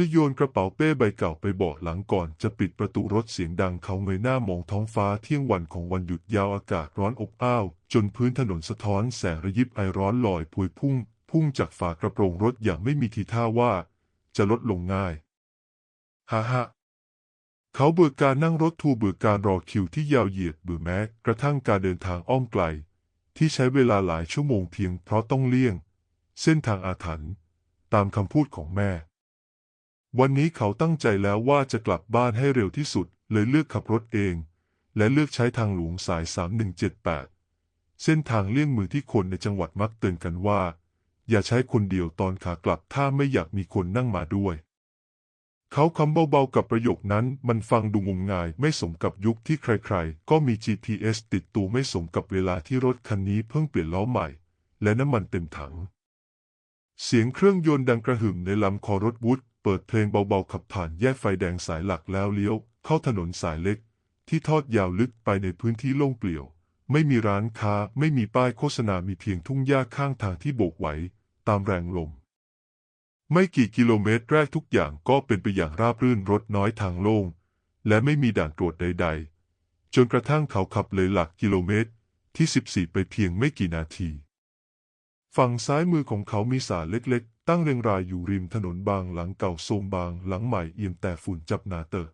วุฒโยนกระเป๋าเป้ใบเก่าไปเบาะหลังก่อนจะปิดประตูรถเสียงดังเขาเงยหน้ามองท้องฟ้าเที่ยงวันของวันหยุดยาวอากาศร้อนอบอ้าว จนพื้นถนนสะท้อนแสงระยิบไอร้อนลอยพวยพุ่ง พุ่งจากฝากระโปรงรถอย่างไม่มีทีท่าว่า จะลดลงง่ายฮ่าฮ่าเขาเบื่อการนั่งรถทัวเบื่อการรอคิวที่ยาวเหยียดเบื่อแม้กระทั่งการเดินทางอ้อมไกล ที่ใช้เวลาหลายชั่วโมงเพียงเพราะต้องเลี่ยง เส้นทางอาถรรพ์ตามคำพูดของแม่ วันนี้เขาตั้งใจแล้วว่าจะกลับบ้านให้เร็วที่สุด เลยเลือกขับรถเอง และเลือกใช้ทางหลวงสาย 3178 เส้นทางเลี่ยงมือที่คนในจังหวัดมักเตือนกันว่า อย่าใช้คนเดียวตอนขากลับถ้าไม่อยากมีคนนั่งมาด้วย เขาคำเบาๆกับประโยคนั้นมันฟังดูงมงายไม่สมกับยุคที่ใครๆ ก็มี GPS ติดตัวไม่สมกับเวลาที่รถคันนี้เพิ่งเปลี่ยนล้อใหม่ และน้ำมันเต็มถังเสียงเครื่องยนต์ดังกระหึ่มในลำคอรถวุฒ เปิดเพลงเบาๆขับผ่านแยกไฟแดงสายหลักแล้วเลี้ยว เข้าถนนสายเล็ก ที่ทอดยาวลึกไปในพื้นที่โล่งเปลี่ยว ไม่มีร้านค้าไม่มีป้ายโฆษณามีเพียงทุ่งหญ้าข้างทางที่โบกไหว ตามแรงลม ไม่กี่กิโลเมตรแรกทุกอย่างก็เป็นไปอย่างราบรื่นรถน้อยทางโล่ง และไม่มีด่านตรวจใด ๆ จนกระทั่งเขาขับเลยหลักกิโลเมตร ที่ 14 ไปเพียงไม่กี่นาที ฝั่งซ้ายมือของเขามีศาลเล็กๆ ตั้งเรียงรายอยู่ริมถนนบางหลังเก่าโทมบางหลังใหม่เอี่ยมแต่ฝุ่นจับหนาเตอะ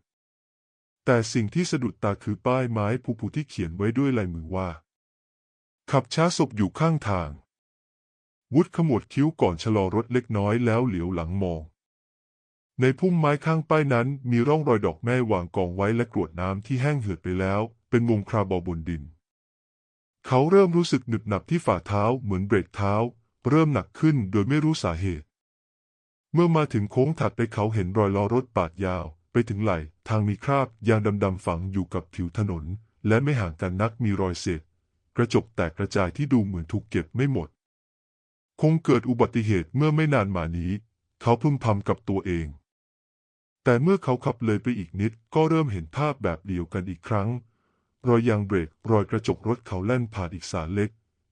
แต่สิ่งที่สะดุดตาคือป้ายไม้ผูๆที่เขียนไว้ด้วยลายมือว่า ขับช้าศพอยู่ข้างทาง วุฒขมวดคิ้วก่อนชะลอรถเล็กน้อยแล้วเหลียวหลังมอง ในพุ่มไม้ข้างป้ายนั้นมีร่องรอยดอกแม่วางกองไว้และกรวดน้ำที่แห้งเหือดไปแล้ว เป็นวงคราบอบนดิน เขาเริ่มรู้สึกหนึบหนับที่ฝ่าเท้าเหมือนเบรกเท้า เริ่มหนักขึ้นโดยไม่รู้สาเหตุ เมื่อมาถึงโค้งถัดไปเขาเห็นรอยล้อรถปาดยาว ไปถึงไหล่ทางมีคราบยางดำๆฝังอยู่กับผิวถนน และไม่ห่างกันนักมีรอยเศษกระจกแตกกระจายที่ดูเหมือนถูกเก็บไม่หมด คงเกิดอุบัติเหตุเมื่อไม่นานมานี้ เขาพึมพำกับตัวเอง แต่เมื่อเขาขับเลยไปอีกนิดก็เริ่มเห็นภาพแบบเดียวกันอีกครั้ง รอยยางเบรกรอยกระจกรถเขาแล่นผ่านอีกสารเล็ก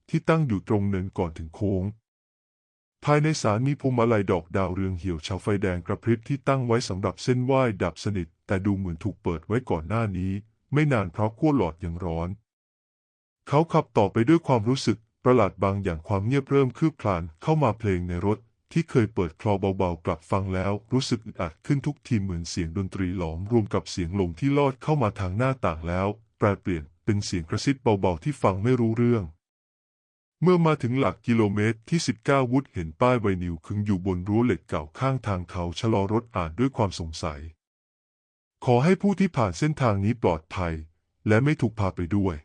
ที่ตั้งอยู่ตรงเนินก่อนถึงโค้ง ภายในศาลมีพวงมาลัยดอกดาวเรืองเหี่ยวชาวไฟแดงกระพริบที่ตั้งไว้สำหรับเส้นไหว้ดับสนิท แต่ดูเหมือนถูกเปิดไว้ก่อนหน้านี้ ไม่นานเพราะขั้วหลอดยังร้อน เขาขับต่อไปด้วยความรู้สึกประหลาดบางอย่างความเงียบเริ่มคืบคลานเข้ามาเพลงในรถ ที่เคยเปิดคลอเบาๆกลับฟังแล้วรู้สึกอึดอัดขึ้นทุกทีเหมือนเสียงดนตรีหลอมรวมกับเสียงลมที่ลอดเข้ามาทางหน้าต่างแล้วแปลเปลี่ยนเป็นเสียงกระซิบเบาๆที่ฟังไม่รู้เรื่อง เมื่อมาถึงหลักกิโลเมตรที่ 19 วุฒเห็นป้ายไวนิวขึงอยู่บนรั้วเหล็กเก่าข้างทางเขาชะลอรถอ่านด้วยความสงสัย ขอให้ผู้ที่ผ่านเส้นทางนี้ปลอดภัย และไม่ถูกพาไปด้วย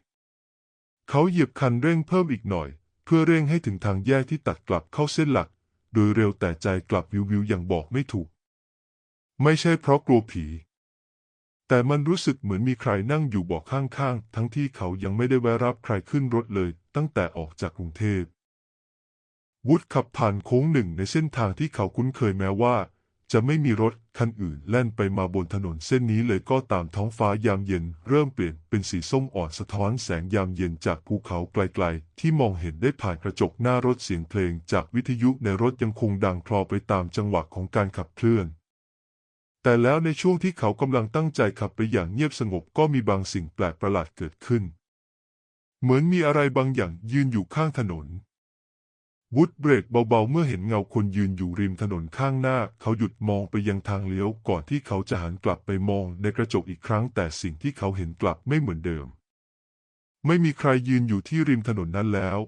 เขาเหยียบคันเร่งเพิ่มอีกหน่อย เพื่อเร่งให้ถึงทางแยกที่ตัดกลับเข้าเส้นหลัก โดยเร็วแต่ใจกลับวิววิวอย่างบอกไม่ถูก ไม่ใช่เพราะกลัวผี แต่มันรู้สึกเหมือนมีใครนั่งอยู่เบาะข้างๆ ทั้งที่เขายังไม่ได้แวะรับใครขึ้นรถเลย ตั้งแต่ออกจากกรุงเทพ วุฒขับผ่านโค้งหนึ่งในเส้นทางที่เขาคุ้นเคยแม้ว่า จะไม่มีรถคันอื่นแล่นไปมาบนถนนเส้นนี้เลยก็ตามท้องฟ้ายามเย็น เริ่มเปลี่ยนเป็นสีส้มอ่อนสะท้อนแสงยามเย็นจากภูเขาไกลๆ ที่มองเห็นได้ผ่านกระจกหน้ารถเสียงเพลงจากวิทยุในรถยังคงดังคลอไปตามจังหวะของการขับเคลื่อนแต่แล้วในช่วงที่เขากำลังตั้งใจขับไปอย่างเงียบสงบก็มีบางสิ่งแปลกประหลาดเกิดขึ้น เหมือนมีอะไรบางอย่างยืนอยู่ข้างถนน วุฒเบรกเบาๆ เมื่อเห็นเงาคนยืนอยู่ริมถนนข้างหน้า เขาหยุดมองไปยังทางเลี้ยวก่อนที่เขาจะหันกลับไปมองในกระจกอีกครั้ง แต่สิ่งที่เขาเห็นกลับไม่เหมือนเดิม ไม่มีใครยืนอยู่ที่ริมถนนนั้นแล้ว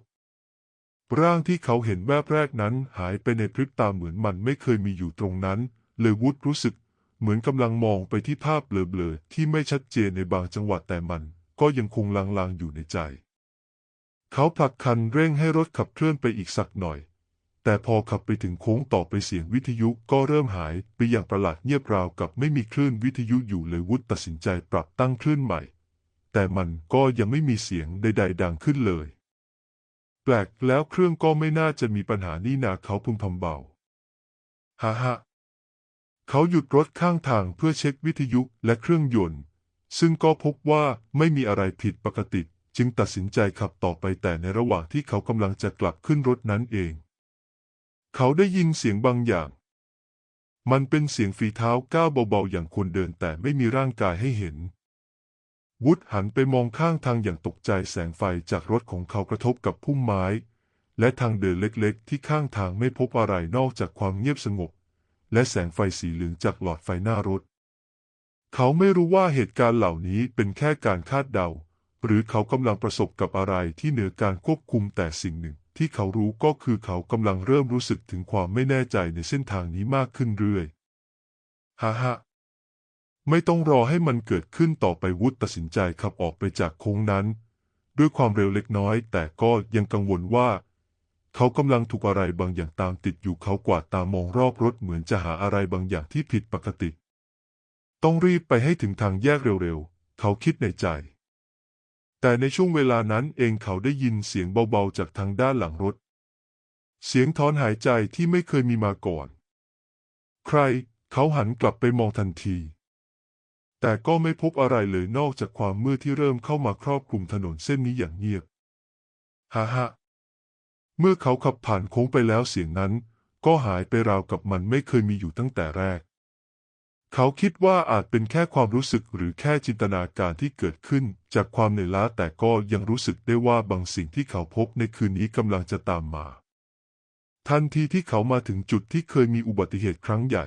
ร่างที่เขาเห็นแวบแรกนั้นหายไปในพริบตาเหมือนมันไม่เคยมีอยู่ตรงนั้น เลยวุฒรู้สึกเหมือนกำลังมองไปที่ภาพเบลอๆที่ไม่ชัดเจนในบางจังหวะแต่มันก็ยังคงลางๆอยู่ในใจ เขาผลักคันเร่งให้รถขับเคลื่อนไปอีกสักหน่อย แต่พอขับไปถึงโค้งต่อไปเสียงวิทยุก็เริ่มหายไปอย่างประหลาดเงียบราวกับไม่มีคลื่นวิทยุอยู่เลยวุฒตัดสินใจปรับตั้งคลื่นใหม่ แต่มันก็ยังไม่มีเสียงใด ๆ ดังขึ้นเลย แปลกแล้วเครื่องก็ไม่น่าจะมีปัญหานี่นาเขาพึมพำเบาฮ่าฮ่าเขาหยุดรถข้างทางเพื่อเช็ควิทยุและเครื่องยนต์ ซึ่งก็พบว่าไม่มีอะไรผิดปกติ จึงตัดสินใจขับต่อไปแต่ในระหว่างที่เขากำลังจะกลับขึ้นรถนั้นเอง เขาได้ยินเสียงบางอย่าง มันเป็นเสียงฝีเท้าก้าวเบาๆอย่างคนเดินแต่ไม่มีร่างกายให้เห็น วุฒหันไปมองข้างทางอย่างตกใจแสงไฟจากรถของเขากระทบกับพุ่มไม้ และทางเดินเล็กๆ ที่ข้างทางไม่พบอะไรนอกจากความเงียบสงบ และแสงไฟสีเหลืองจากหลอดไฟหน้ารถ เขาไม่รู้ว่าเหตุการณ์เหล่านี้เป็นแค่การคาดเดา หรือเขากำลังประสบกับอะไรที่เหนือการควบคุมแต่สิ่งหนึ่ง ที่เขารู้ก็คือเขากำลังเริ่มรู้สึกถึงความไม่แน่ใจในเส้นทางนี้มากขึ้นเรื่อยฮ่าฮ่าไม่ต้องรอให้มันเกิดขึ้นต่อไปวุฒตัดสินใจขับออกไปจากโค้งนั้น ด้วยความเร็วเล็กน้อย แต่ก็ยังกังวลว่า เขากำลังถูกอะไรบางอย่างตามติดอยู่เขากวาดตามองรอบรถเหมือนจะหาอะไรบางอย่างที่ผิดปกติ ต้องรีบไปให้ถึงทางแยกเร็วๆ เขาคิดในใจ แต่ในช่วงเวลานั้นเองเขาได้ยินเสียงเบาๆจากทางด้านหลังรถ เสียงถอนหายใจที่ไม่เคยมีมาก่อน ใครเขาหันกลับไปมองทันที แต่ก็ไม่พบอะไรเลยนอกจากความมืดที่เริ่มเข้ามาครอบคลุมถนนเส้นนี้อย่างเงียบฮ่าฮ่าเมื่อเขาขับผ่านโค้งไปแล้วเสียงนั้น ก็หายไปราวกับมันไม่เคยมีอยู่ตั้งแต่แรก เขาคิดว่าอาจเป็นแค่ความรู้สึกหรือแค่จินตนาการที่เกิดขึ้น จากความเหนื่อยล้าแต่ก็ยังรู้สึกได้ว่าบางสิ่งที่เขาพบในคืนนี้กำลังจะตามมา ทันทีที่เขามาถึงจุดที่เคยมีอุบัติเหตุครั้งใหญ่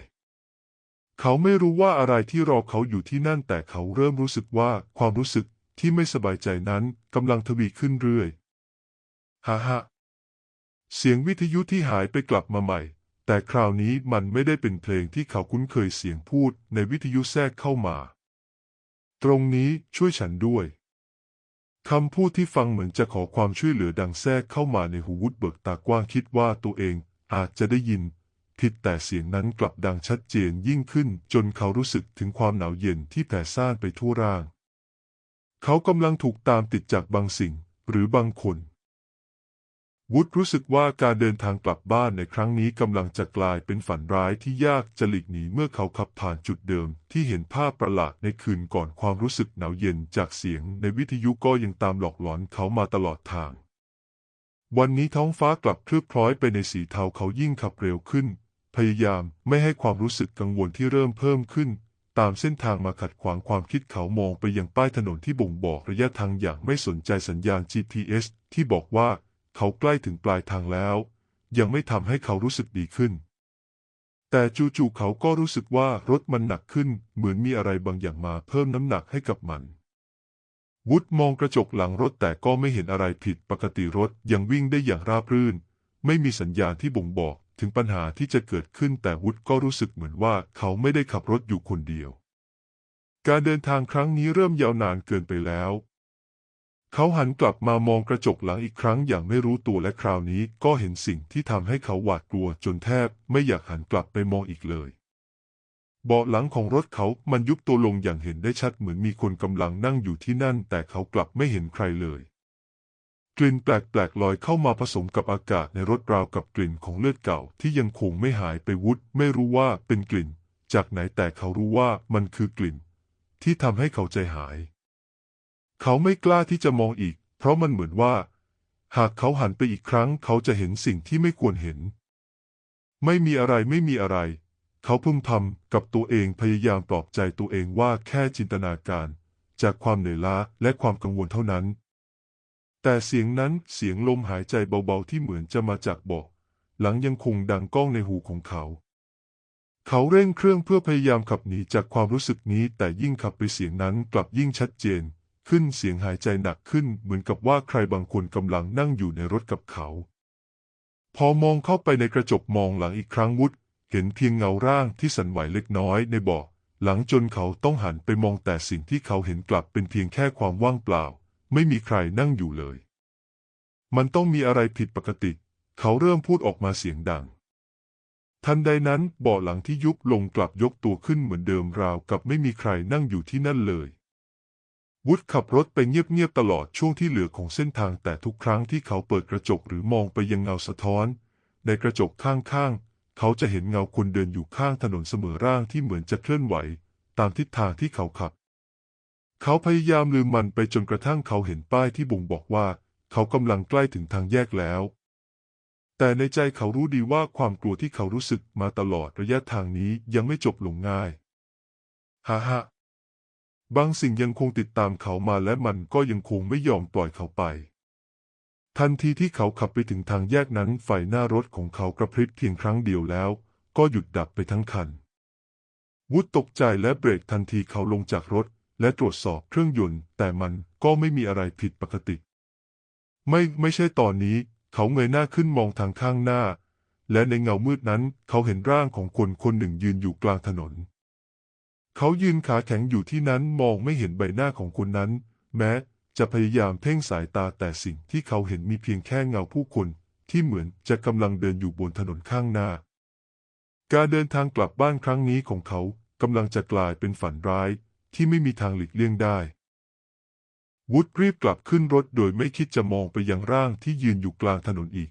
เขาไม่รู้ว่าอะไรที่รอเขาอยู่ที่นั่นแต่เขาเริ่มรู้สึกว่าความรู้สึกที่ไม่สบายใจนั้นกำลังทวีขึ้นเรื่อยฮ่าฮ่าเสียงวิทยุที่หายไปกลับมาใหม่ แต่คราวนี้มันไม่ได้เป็นเพลงที่เขาคุ้นเคยเสียงพูดในวิทยุแทรกเข้ามา ตรงนี้ช่วยฉันด้วยคำพูดที่ฟังเหมือนจะขอความช่วยเหลือดังแทรกเข้ามาในหูวุฒเบิกตากว้างคิดว่าตัวเองอาจจะได้ยิน ผิดแต่เสียงนั้นกลับดังชัดเจนยิ่งขึ้น จนเขารู้สึกถึงความหนาวเย็นที่แผ่ซ่านไปทั่วร่าง เขากำลังถูกตามติดจากบางสิ่งหรือบางคน วุฒรู้สึกว่าการเดินทางกลับบ้านในครั้งนี้กำลังจะกลายเป็นฝันร้ายที่ยากจะหลีกหนีเมื่อเขาขับผ่านจุดเดิมที่เห็นภาพประหลาดในคืนก่อนความรู้สึกหนาวเย็นจากเสียงในวิทยุก็ยังตามหลอกหลอนเขามาตลอดทาง วันนี้ท้องฟ้ากลับเคลือบคล้อยไปในสีเทาเขายิ่งขับเร็วขึ้น พยายามไม่ให้ความรู้สึกกังวลที่เริ่มเพิ่มขึ้น ตามเส้นทางมาขัดขวางความคิดเขามองไปยังป้ายถนนที่บ่งบอกระยะทางอย่างไม่สนใจสัญญาณ GPS ที่บอกว่า เขาใกล้ถึงปลายทางแล้ว ยังไม่ทำให้เขารู้สึกดีขึ้น แต่จู่ๆเขาก็รู้สึกว่ารถมันหนักขึ้น เหมือนมีอะไรบางอย่างมาเพิ่มน้ำหนักให้กับมัน วุฒมองกระจกหลังรถแต่ก็ไม่เห็นอะไรผิดปกติรถยังวิ่งได้อย่างราบรื่น ไม่มีสัญญาณที่บ่งบอกถึงปัญหาที่จะเกิดขึ้นแต่วุฒก็รู้สึกเหมือนว่าเขาไม่ได้ขับรถอยู่คนเดียว การเดินทางครั้งนี้เริ่มยาวนานเกินไปแล้ว เขาหันกลับมามองกระจกหลังอีกครั้งอย่างไม่รู้ตัวและคราวนี้ก็เห็นสิ่งที่ทำให้เขาหวาดกลัวจนแทบไม่อยากหันกลับไปมองอีกเลย เบาะหลังของรถเขามันยุบตัวลงอย่างเห็นได้ชัดเหมือนมีคนกำลังนั่งอยู่ที่นั่น แต่เขากลับไม่เห็นใครเลย กลิ่นแปลกๆลอยเข้ามาผสมกับอากาศในรถราวกับกลิ่นของเลือดเก่าที่ยังคงไม่หายไปวุฒไม่รู้ว่าเป็นกลิ่น จากไหนแต่เขารู้ว่ามันคือกลิ่น ที่ทำให้เขาใจหาย เขาไม่กล้าที่จะมองอีก เพราะมันเหมือนว่า หากเขาหันไปอีกครั้ง เขาจะเห็นสิ่งที่ไม่ควรเห็น ไม่มีอะไรไม่มีอะไร เขาพึมพำกับตัวเองพยายามปลอบใจตัวเองว่าแค่จินตนาการ จากความเหนื่อยล้าและความกังวลเท่านั้น แต่เสียงนั้นเสียงลมหายใจเบาๆที่เหมือนจะมาจากบาะหลังยังคงดังก้องในหูของเขาเขาเร่งเครื่องเพื่อพยายามขับหนีจากความรู้สึกนี้ แต่ยิ่งขับไปเสียงนั้นกลับยิ่งชัดเจน ขึ้นเสียงหายใจหนักขึ้นเหมือนกับว่าใครบางคนกำลังนั่งอยู่ในรถกับเขา พอมองเข้าไปในกระจกมองหลังอีกครั้งวุฒเห็นเพียงเงาร่างที่สั่นไหวเล็กน้อยในเบาะหลังจนเขาต้องหันไปมองแต่สิ่งที่เขาเห็นกลับเป็นเพียงแค่ความว่างเปล่า ไม่มีใครนั่งอยู่เลย มันต้องมีอะไรผิดปกติ เขาเริ่มพูดออกมาเสียงดัง ทันใดนั้นเบาะหลังที่ยุบลงกลับยกตัวขึ้นเหมือนเดิมราวกับไม่มีใครนั่งอยู่ที่นั่นเลย วุฒขับรถไปเงียบๆตลอดช่วงที่เหลือของเส้นทางแต่ทุกครั้งที่เขาเปิดกระจกหรือมองไปยังเงาสะท้อน ในกระจกข้างๆ เขาจะเห็นเงาคนเดินอยู่ข้างถนนเสมอร่างที่เหมือนจะเคลื่อนไหว ตามทิศทางที่เขาขับ เขาพยายามลืมมันไปจนกระทั่งเขาเห็นป้ายที่บ่งบอกว่า เขากำลังใกล้ถึงทางแยกแล้ว แต่ในใจเขารู้ดีว่าความกลัวที่เขารู้สึกมาตลอดระยะทางนี้ยังไม่จบลงง่ายฮ่าฮ่า บางสิ่งยังคงติดตามเขามาและมันก็ยังคงไม่ยอมปล่อยเขาไป ทันทีที่เขาขับไปถึงทางแยกนั้นไฟหน้ารถของเขากระพริบเพียงครั้งเดียวแล้ว ก็หยุดดับไปทั้งคัน วุฒตกใจและเบรกทันทีเขาลงจากรถ และตรวจสอบเครื่องยนต์ แต่มันก็ไม่มีอะไรผิดปกติ ไม่ไม่ใช่ตอนนี้ เขาเงยหน้าขึ้นมองทางข้างหน้า และในเงามืดนั้นเขาเห็นร่างของคนคนหนึ่งยืนอยู่กลางถนน เขายืนขาแข็งอยู่ที่นั้นมองไม่เห็นใบหน้าของคนนั้น แม้จะพยายามเพ่งสายตาแต่สิ่งที่เขาเห็นมีเพียงแค่เงาผู้คน ที่เหมือนจะกำลังเดินอยู่บนถนนข้างหน้า การเดินทางกลับบ้านครั้งนี้ของเขากำลังจะกลายเป็นฝันร้ายที่ไม่มีทางหลีกเลี่ยงได้ วุฒรีบกลับขึ้นรถโดยไม่คิดจะมองไปยังร่างที่ยืนอยู่กลางถนนอีก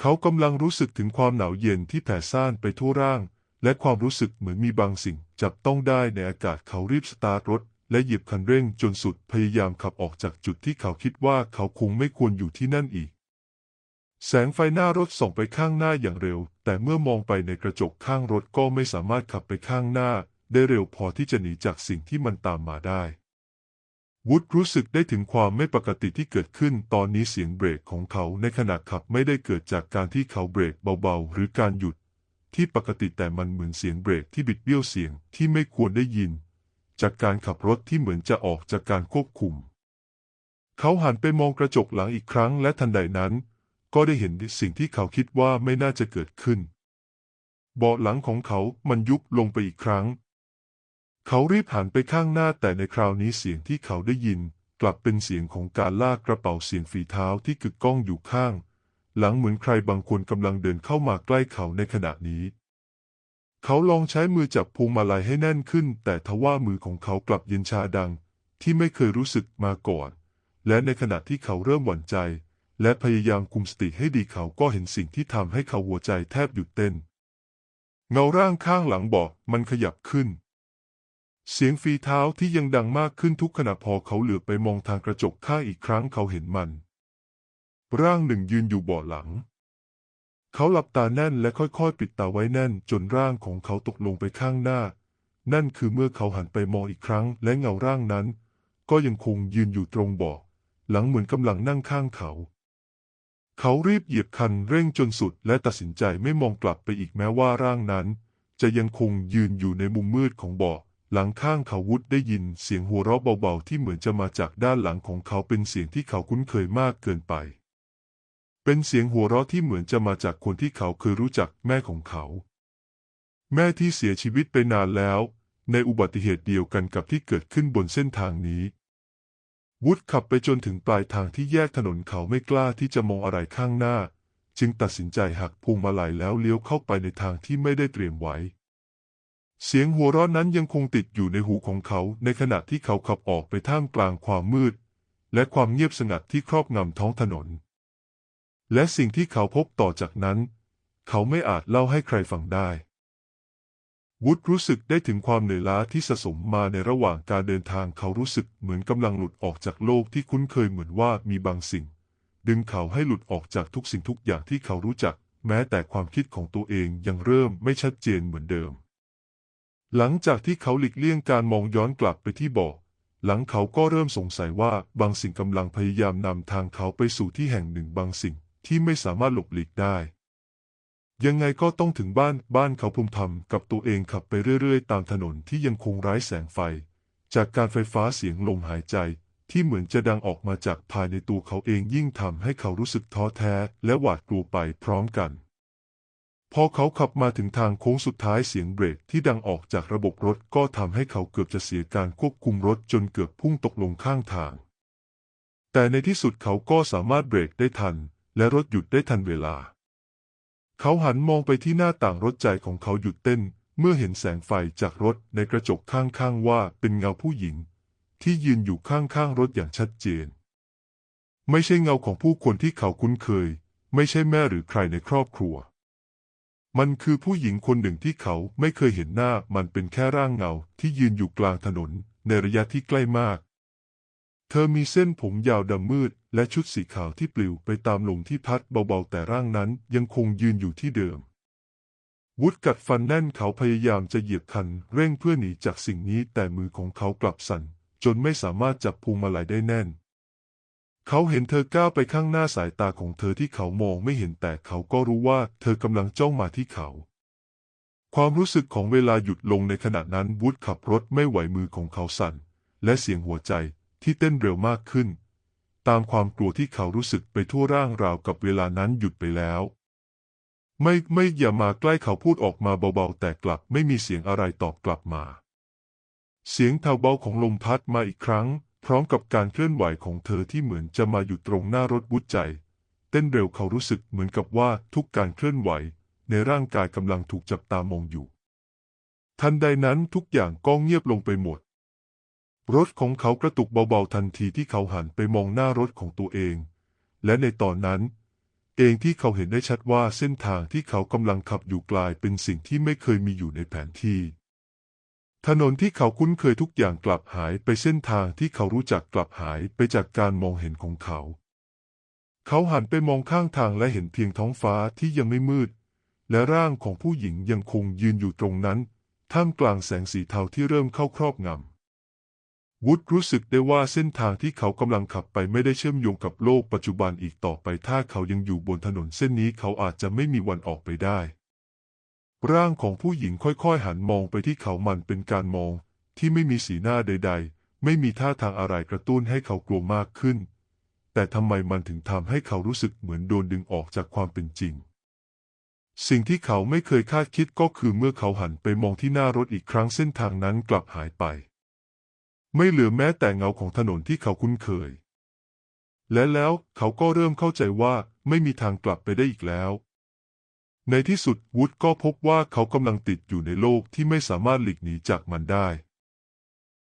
เขากำลังรู้สึกถึงความหนาวเย็นที่แผ่ซ่านไปทั่วร่าง และความรู้สึกเหมือนมีบางสิ่งจับต้องได้ในอากาศเขารีบสตาร์ทรถ และเหยียบคันเร่งจนสุดพยายามขับออกจากจุดที่เขาคิดว่าเขาคงไม่ควรอยู่ที่นั่นอีก แสงไฟหน้ารถส่องไปข้างหน้าอย่างเร็ว แต่เมื่อมองไปในกระจกข้างรถก็ไม่สามารถขับไปข้างหน้า ได้เร็วพอที่จะหนีจากสิ่งที่มันตามมาได้วุฒรู้สึกได้ถึงความไม่ปกติที่เกิดขึ้นตอนนี้เสียงเบรกของเขาในขณะขับไม่ได้เกิดจากการที่เขาเบรกเบาๆ หรือการหยุด ที่ปกติแต่มันเหมือนเสียงเบรกที่บิดเบี้ยวเสียงที่ไม่ควรได้ยิน จากการขับรถที่เหมือนจะออกจากการควบคุม เขาหันไปมองกระจกหลังอีกครั้งและทันใดนั้น ก็ได้เห็นสิ่งที่เขาคิดว่าไม่น่าจะเกิดขึ้น เบาะหลังของเขามันยุบลงไปอีกครั้ง เขารีบหันไปข้างหน้าแต่ในคราวนี้เสียงที่เขาได้ยิน กลับเป็นเสียงของการลากกระเป๋าเสียงฝีเท้าที่กึกก้องอยู่ข้าง หลังเหมือนใครบางคนกำลังเดินเข้ามาใกล้เขาในขณะนี้ เขาลองใช้มือจับพวงมาลัยให้แน่นขึ้น แต่ทว่ามือของเขากลับเย็นชาดัง ที่ไม่เคยรู้สึกมาก่อน และในขณะที่เขาเริ่มหวั่นใจ และพยายามคุมสติให้ดีเขาก็เห็นสิ่งที่ทำให้เขาหัวใจแทบหยุดเต้น เงาร่างข้างหลังเบอกมันขยับขึ้นเสียงฝีเท้าที่ยังดังมากขึ้นทุกขณะพอเขาเหลือบไปมองทางกระจกข้างอีกครั้งเขาเห็นมัน ร่างหนึ่งยืนอยู่เบาะหลัง เขาหลับตาแน่นและค่อยๆ ปิดตาไว้แน่นจนร่างของเขาตกลงไปข้างหน้า นั่นคือเมื่อเขาหันไปมองอีกครั้ง และเงาร่างนั้น ก็ยังคงยืนอยู่ตรงเบาะหลังเหมือนกำลังนั่งข้างเขา เขารีบเหยียบคันเร่งจนสุดและตัดสินใจไม่มองกลับไปอีกแม้ว่าร่างนั้น จะยังคงยืนอยู่ในมุมมืดของเบาะหลังข้างเขาวุฒได้ยินเสียงหัวเราะเบาๆที่เหมือนจะมาจากด้านหลังของเขาเป็นเสียงที่เขาคุ้นเคยมากเกินไป เป็นเสียงหัวเราะที่เหมือนจะมาจากคนที่เขาเคยรู้จักแม่ของเขา แม่ที่เสียชีวิตไปนานแล้ว ในอุบัติเหตุเดียวกันกับที่เกิดขึ้นบนเส้นทางนี้ วุฒขับไปจนถึงปลายทางที่แยกถนนเขาไม่กล้าที่จะมองอะไรข้างหน้า จึงตัดสินใจหักพวงมาลัยแล้วเลี้ยวเข้าไปในทางที่ไม่ได้เตรียมไว้ เสียงหัวเราะนั้นยังคงติดอยู่ในหูของเขาในขณะที่เขาขับออกไปท่ามกลางความมืด และความเงียบสงัดที่ครอบงำท้องถนน และสิ่งที่เขาพบต่อจากนั้น เขาไม่อาจเล่าให้ใครฟังได้ วุฒรู้สึกได้ถึงความเหนื่อยล้าที่สะสมมาในระหว่างการเดินทางเขารู้สึกเหมือนกำลังหลุดออกจากโลกที่คุ้นเคยเหมือนว่ามีบางสิ่ง ดึงเขาให้หลุดออกจากทุกสิ่งทุกอย่างที่เขารู้จัก แม้แต่ความคิดของตัวเองยังเริ่มไม่ชัดเจนเหมือนเดิม หลังจากที่เขาหลีกเลี่ยงการมองย้อนกลับไปที่เบอหลังเขาก็เริ่มสงสัยว่าบางสิ่งกำลังพยายามนำทางเขาไปสู่ที่แห่งหนึ่งบางสิ่ง ที่ไม่สามารถหลบหลีกได้ ยังไงก็ต้องถึงบ้านบ้านเขาพึมพำกับตัวเองขับไปเรื่อย ๆ ตามถนนที่ยังคงไร้แสงไฟ จากการไฟฟ้าเสียงลมหายใจที่เหมือนจะดังออกมาจากภายในตัวเขาเองยิ่งทำให้เขารู้สึกท้อแท้และหวาดกลัวไปพร้อมกัน พอเขาขับมาถึงทางโค้งสุดท้ายเสียงเบรกที่ดังออกจากระบบรถก็ทำให้เขาเกือบจะเสียการควบคุมรถจนเกือบพุ่งตกลงข้างทาง แต่ในที่สุดเขาก็สามารถเบรกได้ทัน และรถหยุดได้ทันเวลา เขาหันมองไปที่หน้าต่างรถใจของเขาหยุดเต้น เมื่อเห็นแสงไฟจากรถในกระจกข้างๆว่าเป็นเงาผู้หญิง ที่ยืนอยู่ข้างๆรถอย่างชัดเจน ไม่ใช่เงาของผู้คนที่เขาคุ้นเคย ไม่ใช่แม่หรือใครในครอบครัว มันคือผู้หญิงคนหนึ่งที่เขาไม่เคยเห็นหน้ามันเป็นแค่ร่างเงาที่ยืนอยู่กลางถนนในระยะที่ใกล้มาก เธอมีเส้นผมยาวดำมืด และชุดสีขาวที่ปลิวไปตามลมที่พัดเบาๆแต่ร่างนั้นยังคงยืนอยู่ที่เดิม วุฒกัดฟันแน่นเขาพยายามจะเหยียบคันเร่งเพื่อหนีจากสิ่งนี้แต่มือของเขากลับสั่น จนไม่สามารถจับพวงมาลัยได้แน่น เขาเห็นเธอก้าวไปข้างหน้าสายตาของเธอที่เขามองไม่เห็นแต่เขาก็รู้ว่าเธอกำลังจ้องมาที่เขาความรู้สึกของเวลาหยุดลงในขณะนั้นวุฒขับรถไม่ไหวมือของเขาสั่น และเสียงหัวใจที่เต้นเร็วมากขึ้น ตามความกลัวที่เขารู้สึกไปทั่วร่างราวกับเวลานั้นหยุดไปแล้ว ไม่ไม่อย่ามาใกล้เขาพูดออกมาเบาๆ แต่กลับไม่มีเสียงอะไรตอบกลับมา เสียงเทาเบาของลมพัดมาอีกครั้ง พร้อมกับการเคลื่อนไหวของเธอที่เหมือนจะมาอยู่ตรงหน้ารถวุฒใจ เต้นเร็วเขารู้สึกเหมือนกับว่าทุกการเคลื่อนไหว ในร่างกายกำลังถูกจับตามองอยู่ ทันใดนั้นทุกอย่างก็เงียบลงไปหมด รถของเขากระตุกเบาๆทันทีที่เขาหันไปมองหน้ารถของตัวเอง และในตอนนั้น เองที่เขาเห็นได้ชัดว่าเส้นทางที่เขากำลังขับอยู่กลายเป็นสิ่งที่ไม่เคยมีอยู่ในแผนที่ ถนนที่เขาคุ้นเคยทุกอย่างกลับหายไปเส้นทางที่เขารู้จักกลับหายไปจากการมองเห็นของเขา เขาหันไปมองข้างทางและเห็นเพียงท้องฟ้าที่ยังไม่มืด และร่างของผู้หญิงยังคงยืนอยู่ตรงนั้น ท่ามกลางแสงสีเทาที่เริ่มเข้าครอบงำ วุฒรู้สึกได้ว่าเส้นทางที่เขากำลังขับไปไม่ได้เชื่อมโยงกับโลกปัจจุบันอีกต่อไป ถ้าเขายังอยู่บนถนนเส้นนี้เขาอาจจะไม่มีวันออกไปได้ ร่างของผู้หญิงค่อยๆ หันมองไปที่เขามันเป็นการมอง ที่ไม่มีสีหน้าใด ๆ ไม่มีท่าทางอะไรกระตุ้นให้เขากลัวมากขึ้น แต่ทำไมมันถึงทำให้เขารู้สึกเหมือนโดนดึงออกจากความเป็นจริง สิ่งที่เขาไม่เคยคาดคิดก็คือเมื่อเขาหันไปมองที่หน้ารถอีกครั้งเส้นทางนั้นกลับหายไป ไม่เหลือแม้แต่เงาของถนนที่เขาคุ้นเคย และแล้วเขาก็เริ่มเข้าใจว่าไม่มีทางกลับไปได้อีกแล้ว ในที่สุดวุฒก็พบว่าเขากำลังติดอยู่ในโลกที่ไม่สามารถหลีกหนีจากมันได้